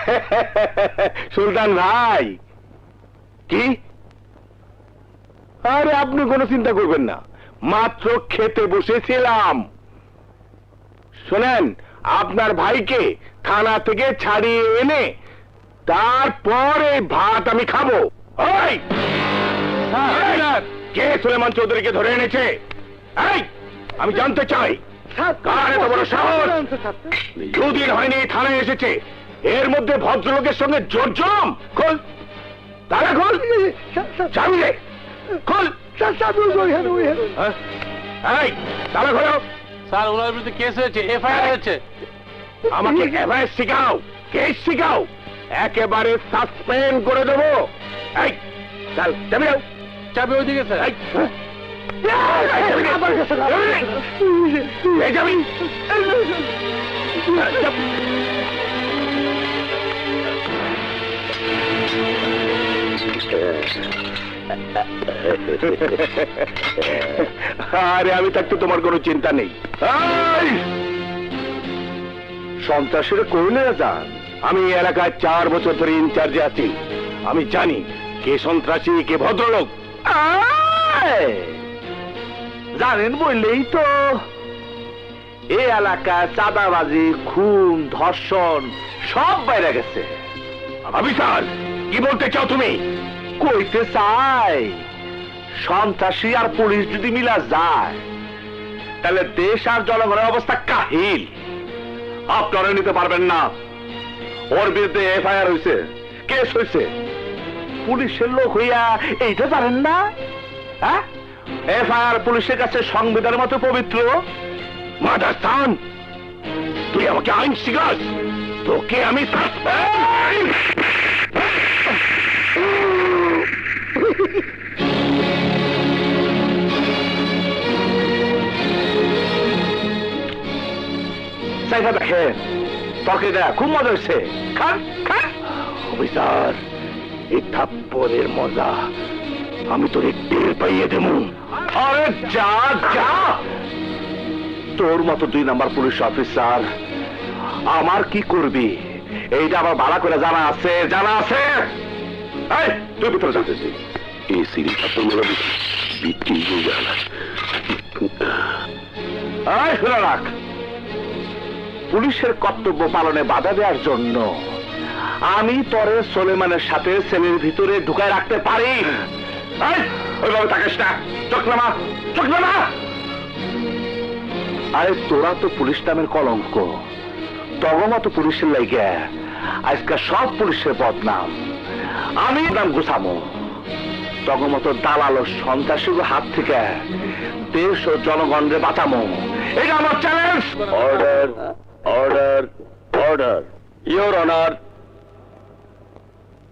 সুলতান ভাই। কি? আরে আপনি কোনো চিন্তা করবেন না। মাত্র খেতে বসেছিলাম। শোনেন আপনার ভাইকে থানা থেকে ছাড়িয়ে এনে তারপরে ভাত আমি খাব। ওই কে সুলেমান চৌধুরীকে ধরে এনেছে? এই! আমি জানতে চাই। কার এত বড় সাহস? দুদিন হয়নি থানায় এসেছে। এর মধ্যে ভদ্রলোকের সঙ্গে জোর জম খোল। তারা খোল। চাবি দে খোল। হ্যাঁ? এই তালা খোলো। স্যার ওনার বিরুদ্ধে কেস হয়েছে এফআইআর হয়েছে। আমাকে এভাবে শিখাও কেস শিখাও। একেবারে সাসপেন্ড করে দেবো। এই চল চাবি দাও চাবি ওইদিকে স্যার। এই, হ্যাঁ? এই, চাবি আরে, আমি থাকতে তোমার কোনো চিন্তা নেই। আমি এলাকায় চার বছর ধরে ইনচার্জে আছি। আমি জানি কে সন্ত্রাসী, কে ভদ্রলোক। জানেন, বললেই তো। এই এলাকায় চাঁদাবাজি, খুন, ধর্ষণ সব বাইরে গেছে। অফিসার কি বলতে চাও তুমি? কইতে চাই। সন্ত্রাসী আর পুলিশ যদি মিলা যায়, তাহলে দেশ আর জনগণের অবস্থা কাহিল। আপনারা নিতে পারবেন না। ওর বিরুদ্ধে এফআইআর হয়েছে কেস হয়েছে পুলিশের লোক হইয়া এইটা জানেন না? হ্যাঁ? এফআইআর পুলিশের কাছে সংবিধানের মতো পবিত্র? মাদাস্তান তুই আমাকে আইন শিখাস, তোকে আমি সাইফা দেখেন তোকে দেয়া খুব মজা হয়েছে খান খান। অফিসার, এই থাপ্পরের মজা আমি তোর টের পাইয়ে দেব। আরে যা যা। তোর মতো দুই নাম্বার পুলিশ অফিসার আমার কি করবি? এইটা আমার ভাড়া করে জানা আছে জানা আছে। তুই ভিতরে যাচ্ছিস এই সিঁড়ি থাপ্পর মেলা বিক্রি রাখ। পুলিশের কর্তব্য পালনে বাধা দেওয়ার জন্য আমি তরে সোলেমানের সাথে সেলের ভিতরে ঢুকায় রাখতে পারি। আরে, তোরা তো পুলিশ নামের কলঙ্ক। তগমত পুলিশের লাইগে। আজকে সব পুলিশের বদনাম। আমি নাম গুছামো। তগমত দালাল ও সন্ত্রাসীর হাত থেকে দেশ ও জনগণরে বাঁচামো। এটা আমার challenge order order order your honour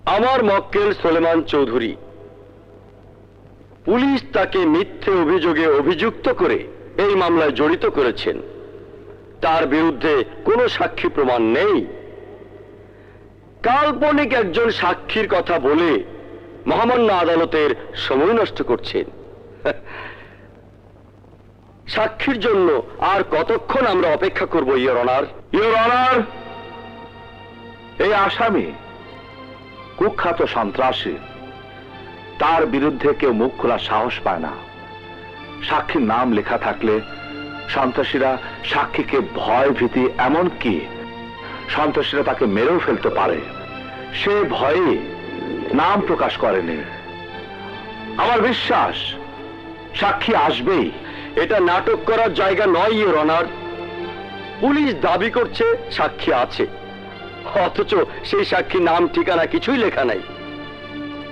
আমার মক্কেল সোলেমান চৌধুরী, পুলিশ তাকে মিথ্যে অভিযোগে অভিযুক্ত করে এই মামলায় জড়িত করেছেন। তার বিরুদ্ধে কোনো সাক্ষী প্রমাণ নেই। কাল্পনিক একজন সাক্ষীর কথা বলে মহামান্য আদালতের সময় নষ্ট করছেন। সাক্ষীর জন্য আর কতক্ষণ আমরা অপেক্ষা করব ইয়োর অনার? অনার! এই আসামি কুখ্যাত সন্ত্রাসী, তার বিরুদ্ধে কেউ মুখ খোলার সাহস পায় না। সাক্ষীর নাম লেখা থাকলে সন্ত্রাসীরা সাক্ষীকে ভয় ভীতি এমন কি? সন্ত্রাসীরা তাকে মেরেও ফেলতে পারে। সে ভয়ে নাম প্রকাশ করেনি। আমার বিশ্বাস, সাক্ষী আসবেই। এটা নাটক করার জায়গা নয় ইয়োর অনার পুলিশ দাবি করছে সাক্ষী আছে। অথচ সেই সাক্ষী নাম ঠিকানা কিছুই লেখা নাই।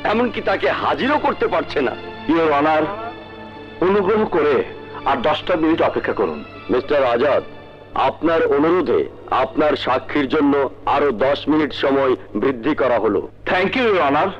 এমনকি তাকে হাজিরও করতে পারছে না। ইউর অনার অনুগ্রহ করে আর দশটা মিনিট অপেক্ষা করুন। মিস্টার আজাদ আপনার অনুরোধে আপনার সাক্ষীর জন্য আরও দশ মিনিট সময় বৃদ্ধি করা হলো। Thank you your honour